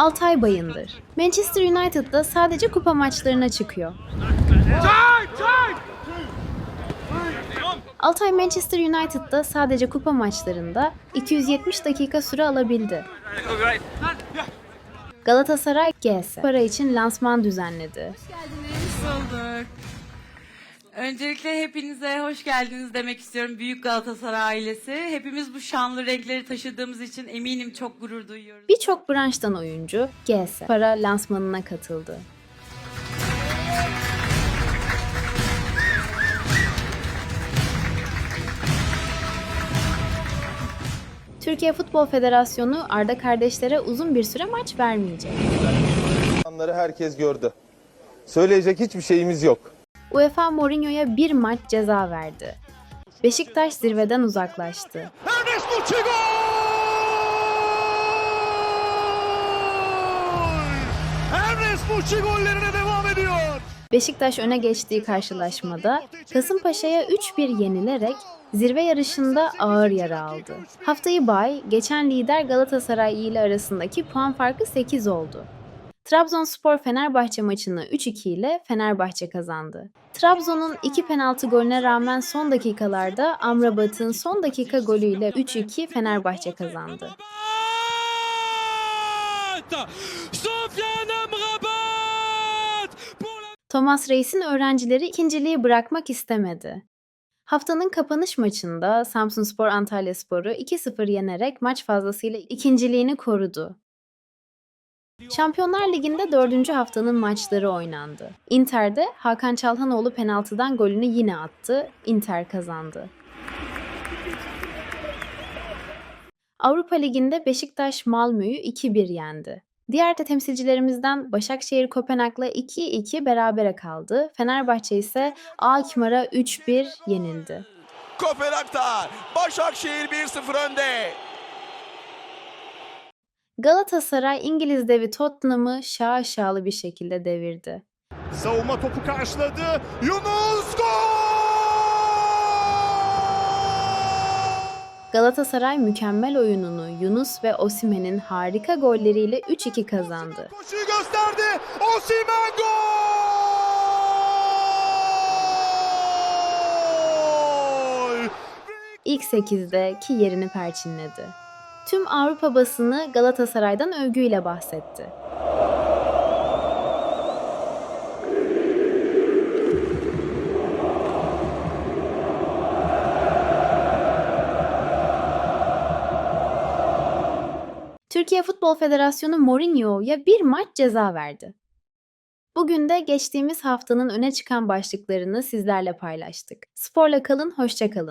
Altay Bayındır. Manchester United'da sadece kupa maçlarına çıkıyor. Altay Manchester United'da sadece kupa maçlarında 270 dakika süre alabildi. Galatasaray GS para için lansman düzenledi. Hoş bulduk. Öncelikle hepinize hoş geldiniz demek istiyorum Büyük Galatasaray ailesi. Hepimiz bu şanlı renkleri taşıdığımız için eminim çok gurur duyuyoruz. Birçok branştan oyuncu GS para lansmanına katıldı. Türkiye Futbol Federasyonu Arda kardeşlere uzun bir süre maç vermeyecek. Anları herkes gördü. Söyleyecek hiçbir şeyimiz yok. UEFA Mourinho'ya bir maç ceza verdi. Beşiktaş zirveden uzaklaştı. Muçi gollerine devam ediyor. Beşiktaş öne geçtiği karşılaşmada Kasımpaşa'ya 3-1 yenilerek zirve yarışında ağır yara aldı. Haftayı bay, geçen lider Galatasaray ile arasındaki puan farkı 8 oldu. Trabzonspor Fenerbahçe maçını 3-2 ile Fenerbahçe kazandı. Trabzon'un iki penaltı golüne rağmen son dakikalarda Amrabat'ın son dakika golüyle 3-2 Fenerbahçe kazandı. Thomas Reis'in öğrencileri ikinciliği bırakmak istemedi. Haftanın kapanış maçında Samsunspor Antalyaspor'u 2-0 yenerek maç fazlasıyla ikinciliğini korudu. Şampiyonlar Ligi'nde dördüncü haftanın maçları oynandı. Inter'de Hakan Çalhanoğlu penaltıdan golünü yine attı. Inter kazandı. Avrupa Ligi'nde Beşiktaş Malmö'yü 2-1 yendi. Diğer de temsilcilerimizden Başakşehir Kopenhag'la 2-2 berabere kaldı. Fenerbahçe ise Alkmaar'a 3-1 yenildi. Kopenhag'da Başakşehir 1-0 önde. Galatasaray İngiliz devi Tottenham'ı şaşalı bir şekilde devirdi. Savunma topu karşıladı. Yunus gol! Galatasaray mükemmel oyununu Yunus ve Osimhen'in harika golleriyle 3-2 kazandı. Koşuyu gösterdi. Osimhen gol! İlk 8'deki yerini perçinledi. Tüm Avrupa basını Galatasaray'dan övgüyle bahsetti. Türkiye Futbol Federasyonu Mourinho'ya bir maç ceza verdi. Bugün de geçtiğimiz haftanın öne çıkan başlıklarını sizlerle paylaştık. Sporla kalın, hoşça kalın.